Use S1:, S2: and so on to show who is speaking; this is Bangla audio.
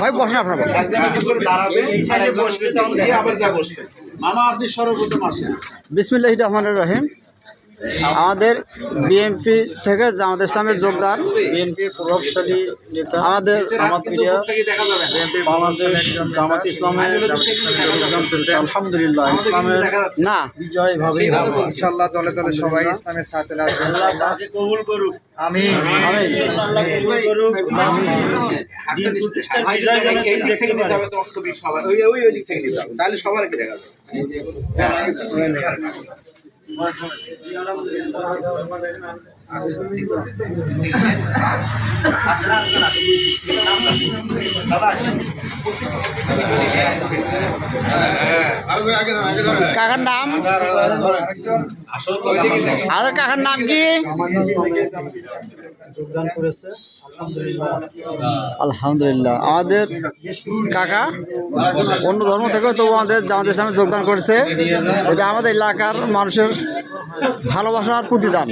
S1: ভাই বসেন আপনার।
S2: মামা আপনি সর্বপ্রথম আসেন।
S1: বিসমিল্লাহ রহমান রহিম। আমাদের বিএনপি থেকে জামাত ইসলামের যোগদান
S3: বিএনপির প্রভাবশালী নেতা
S1: আমাদের।
S3: বাংলাদেশ জামাত ইসলামের আলহামদুলিল্লাহ ইসলামের
S1: না।
S3: বিজয় ভাবেই হবে।
S4: ইনশাআল্লাহ দলে দলে সবাই ইসলামের সাথে লাগবে
S3: কবুল করুক।
S4: আমি
S2: সবার। দেখা যাবে। আচ্ছা। দাদা, আসেন।
S1: কাকার নাম। আমাদের কাকার নাম কি? আলহামদুলিল্লাহ। আমাদের কাকা অন্য ধর্ম থেকে তবু আমাদের জামাত ইসলামে যোগদান করেছে। এটা আমাদের এলাকার মানুষের ভালোবাসার প্রতিদান।